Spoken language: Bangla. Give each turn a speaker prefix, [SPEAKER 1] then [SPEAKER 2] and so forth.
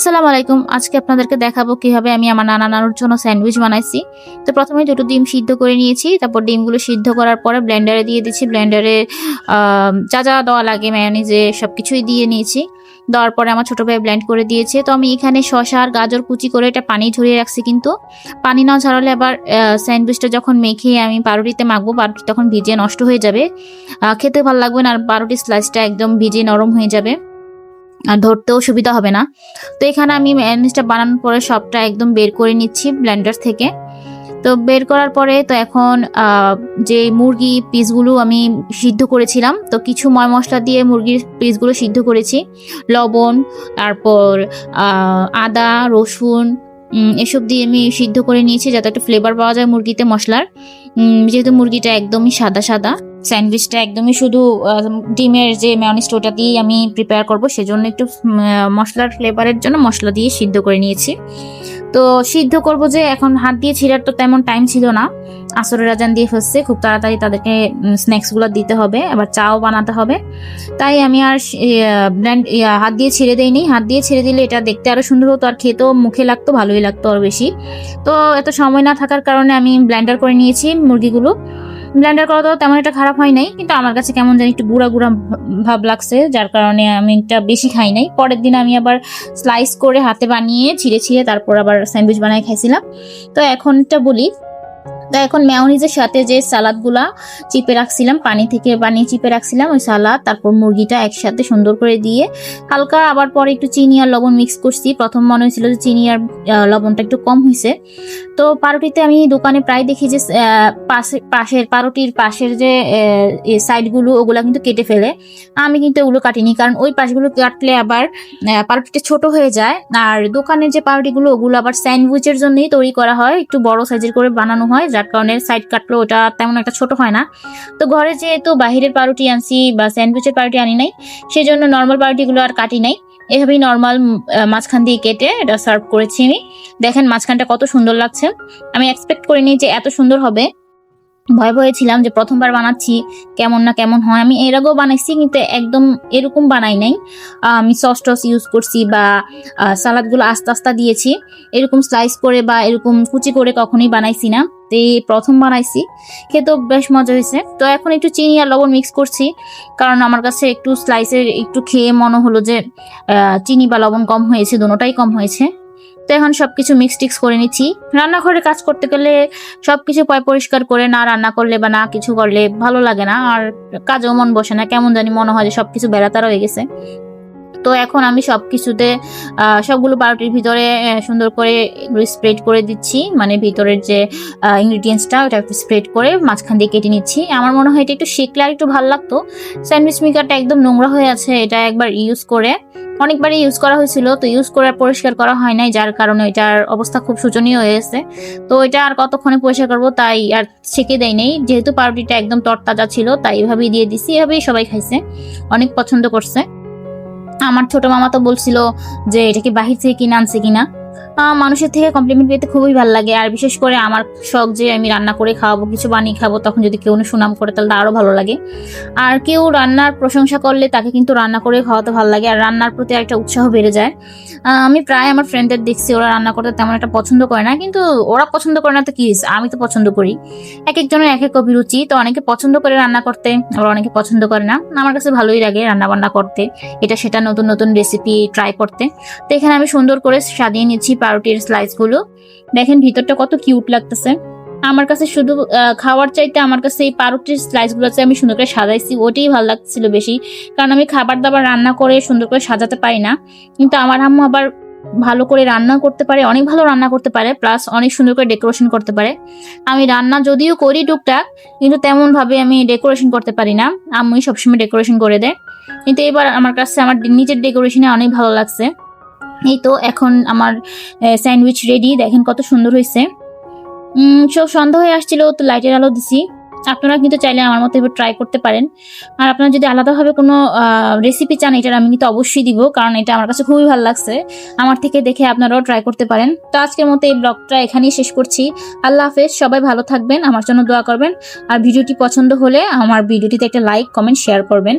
[SPEAKER 1] আসসালামু আলাইকুম। আজকে আপনাদেরকে দেখাবো কীভাবে আমি আমার নানা নানুর জন্য স্যান্ডউইচ বানাইছি। তো প্রথমে দুটো ডিম সিদ্ধ করে নিয়েছি, তারপর ডিমগুলো সিদ্ধ করার পরে ব্লেন্ডারে দিয়ে দিচ্ছি ব্লেন্ডারে যা যা দেওয়া লাগে ম্যানিজে সব কিছুই দিয়ে নিয়েছি। দেওয়ার পরে আমার ছোটো ভাই ব্লেন্ড করে দিয়েছে। তো আমি এখানে শসা আর গাজর কুচি করে এটা পানি ঝরিয়ে রাখছি কিন্তু। পানি না ঝরালে আবার স্যান্ডউইচটা যখন মেখে আমি পাউরুটিতে মাখবো পাউরুটি তখন ভিজে নষ্ট হয়ে যাবে। খেতে ভালো লাগবে না আর পাউরুটি স্লাইসটা একদম ভিজে নরম হয়ে যাবে। আর ধরতেও সুবিধা হবে না। তো এখানে আমি ম্যানেজটা বানানোর পরে সবটা একদম বের করে নিচ্ছি ব্ল্যান্ডার থেকে। তো বের করার পরে তো এখন যে মুরগি পিসগুলো আমি সিদ্ধ করেছিলাম, তো কিছু ময় মশলা দিয়ে মুরগির পিসগুলো সিদ্ধ করেছি। লবণ, তারপর আদা, রসুন এসব দিয়ে আমি সিদ্ধ করে নিয়েছি যাতে একটু ফ্লেভার পাওয়া যায় মুরগিতে মশলার। যেহেতু মুরগিটা একদমই সাদা সাদা, স্যান্ডউইচটা একদমই শুধু ডিমের যে ম্যানিস্ট ওটা দিয়েই আমি প্রিপেয়ার করব, সেজন্য একটু মশলার ফ্লেভারের জন্য মশলা দিয়ে সিদ্ধ করে নিয়েছি। তো সিদ্ধ করব যে এখন হাত দিয়ে ছিঁড়ার তো তেমন টাইম ছিল না। আসরের রাজান দিয়ে ফেলছে খুব তাড়াতাড়ি তাদেরকে স্ন্যাক্সগুলো দিতে হবে, আবার চাও বানাতে হবে। তাই আমি আর ব্র্যান্ড হাত দিয়ে ছিঁড়ে দিইনি। হাত দিয়ে ছেড়ে দিলে এটা দেখতে আরও সুন্দর হতো, আর খেতেও মুখে লাগতো, ভালোই লাগতো আর বেশি। তো এত সময় না থাকার কারণে আমি ব্ল্যান্ডার করে নিয়েছি মুরগিগুলো। ব্লেন্ডার করা তো তেমন একটা খারাপ হয় নাই, কিন্তু আমার কাছে কেমন জানি একটু গুঁড়া গুঁড়া ভাব লাগছে, যার কারণে আমি এটা বেশি খাই নাই। পরের দিন আমি আবার স্লাইস করে হাতে বানিয়ে, ছিঁড়ে ছিঁড়ে তারপর আবার স্যান্ডউইচ বানিয়ে খাইছিলাম। তো এখনটা বলি তো এখন ম্যাওনিজের সাথে যে সালাদগুলা চিপে রাখছিলাম পানি থেকে বানিয়ে চিপে রাখছিলাম ওই সালাদ তারপর মুরগিটা একসাথে সুন্দর করে দিয়ে হালকা আবার পরে একটু চিনি আর লবণ মিক্স করছি। প্রথম মনে হয়েছিল যে চিনি আর লবণটা একটু কম হয়েছে। তো পাউরুটিতে আমি দোকানে প্রায় দেখি যে পাশে পাশের পাউরুটির পাশের যে সাইডগুলো ওগুলা কিন্তু কেটে ফেলে। আমি কিন্তু ওগুলো কাটিনি কারণ ওই পাশগুলো কাটলে আবার আহ, পাউরুটিটা ছোট হয়ে যায়। আর দোকানের যে পাউরুটিগুলো ওগুলো আবার স্যান্ডউইচের জন্যই তৈরি করা হয় একটু বড় সাইজের করে বানানো হয় যার কারণে সাইড কাটলো ওটা তেমন একটা ছোট হয় না। তো ঘরে যেহেতু বাহিরের পাউরুটি আনছি বা স্যান্ডউইচের পাউরুটি আনি নাই সেই জন্য নর্মাল পাউরুটিগুলো আর কাটি নাই। এভাবেই নর্মাল মাঝখান দিয়ে কেটে এটা সার্ভ করেছি আমি। দেখেন মাঝখানটা কত সুন্দর লাগছে। আমি এক্সপেক্ট করিনি যে এত সুন্দর হবে। ভয় ভয়ে ছিলাম যে প্রথমবার বানাচ্ছি, কেমন না কেমন হয়। আমি এর আগেও বানাইছি, কিন্তু একদম এরকম বানাই নাই। আমি সস টস ইউজ করছি বা সালাদগুলো আস্তে আস্তে দিয়েছি। এরকম স্লাইস করে বা এরকম কুচি করে কখনোই বানাইছি না। তো এই প্রথম বানাইছি। খেতেও বেশ মজা হয়েছে। তো এখন একটু চিনি আর লবণ মিক্স করছি। কারণ আমার কাছে একটু স্লাইসের একটু খেয়ে মনে হলো যে চিনি বা লবণ কম হয়েছে, দুটোটাই কম হয়েছে। তো এখন সবকিছু মিক্স টিক্স করে নিচ্ছি। রান্নাঘরে কাজ করতে গেলে সবকিছু পয় পরিষ্কার করে না রান্না করলে বা না কিছু করলে ভালো লাগে না। আর কাজেও মন বসে না, কেমন জানি মনে হয় যে সবকিছু বেড়াতারা হয়ে গেছে। তো এখন আমি সব কিছুতে সবগুলো পাউরুটির ভিতরে সুন্দর করে স্প্রেড করে দিচ্ছি। মানে ভিতরের যে ইনগ্রিডিয়েন্টসটা ওটা একটু স্প্রেড করে মাঝখান দিয়ে কেটে নিচ্ছি। আমার মনে হয় এটা একটু শেখলে আর একটু ভালো লাগতো। স্যান্ডউইচ মেকারটা একদম নোংরা হয়ে আছে, এটা একবার ইউজ করে। অনেকবারই ইউজ করা হয়েছিল, তো ইউজ করে পরিষ্কার করা হয় নাই, যার কারণে এটার অবস্থা খুব শোচনীয় হয়েছে তো এটা আর কতক্ষণে পরিষ্কার করব তাই আর ছেঁকে দেয় নেই। যেহেতু পাউরুটিটা একদম তরতাজা ছিল, তাই এভাবেই দিয়ে দিছি, এভাবেই সবাই খাইছে, অনেক পছন্দ করছে। আমার ছোট মামা তো বলছিল যে এটা কি বাহির থেকে কিনে আনছে কিনা? মানুষের থেকে কমপ্লিমেন্ট পেতে খুবই ভালো লাগে। আর বিশেষ করে আমার শখ যে আমি রান্না করে খাওয়াবো, কিছু বানিয়ে খাব, তখন যদি কেউ সুনাম করে, তাহলে আরও ভালো লাগে। আর কেউ রান্নার প্রশংসা করলে তাকে কিন্তু রান্না করে খাওয়াতে ভালো লাগে। আর রান্নার প্রতি একটা উৎসাহ বেড়ে যায়। আমি প্রায় আমার ফ্রেন্ডদের দেখছি, ওরা রান্না করতে তেমন একটা পছন্দ করে না। কিন্তু ওরা পছন্দ করে না তো কি আমি তো পছন্দ করি। এক একজনের এক এক অভিরুচি। তো অনেকে পছন্দ করে রান্না করতে, আবার অনেকে পছন্দ করে না। আমার কাছে ভালোই লাগে রান্না বান্না করতে। এটা সেটা নতুন নতুন রেসিপি ট্রাই করতে। তো এখানে আমি সুন্দর করে সাজিয়ে নিচ্ছি পাউরুটির স্লাইসগুলো দেখেন ভিতরটা কত কিউট লাগতেছে। আমার কাছে শুধু খাওয়ার চাইতে আমার কাছে এই পাউরুটির স্লাইসগুলো আছে আমি সুন্দর করে সাজাইছি। ওটাই ভালো লাগছিল বেশি। কারণ আমি খাবার দাবার রান্না করে সুন্দর করে সাজাতে পারি না। কিন্তু আমার আম্মু আবার ভালো করে রান্না করতে পারে, অনেক ভালো রান্না করতে পারে প্লাস অনেক সুন্দর করে ডেকোরেশন করতে পারে। আমি রান্না যদিও করি টুকটাক, কিন্তু তেমন ভাবে আমি ডেকোরেশন করতে পারি না। আম্মুই সবসময় ডেকোরেশন করে দেয়। কিন্তু এবার আমার কাছে আমার নিজের ডেকোরেশনে অনেক ভালো লাগছে। এই তো এখন আমার স্যান্ডউইচ রেডি দেখেন কত সুন্দর হয়েছে। সব সন্ধ্যা হয়ে আসছিল, তো লাইটের আলো দিছি। আপনারা কিন্তু চাইলে আমার মতো এবার ট্রাই করতে পারেন। আর আপনারা যদি আলাদাভাবে কোনো রেসিপি চান, এটার আমি কিন্তু অবশ্যই দিব, কারণ এটা আমার কাছে খুবই ভালো লাগছে। আমার থেকে দেখে আপনারাও ট্রাই করতে পারেন। তো আজকের মতো এই ব্লগটা এখানেই শেষ করছি। আল্লাহ হাফেজ, সবাই ভালো থাকবেন, আমার জন্য দোয়া করবেন। আর ভিডিওটি পছন্দ হলে আমার ভিডিওটিতে একটা লাইক কমেন্ট শেয়ার করবেন।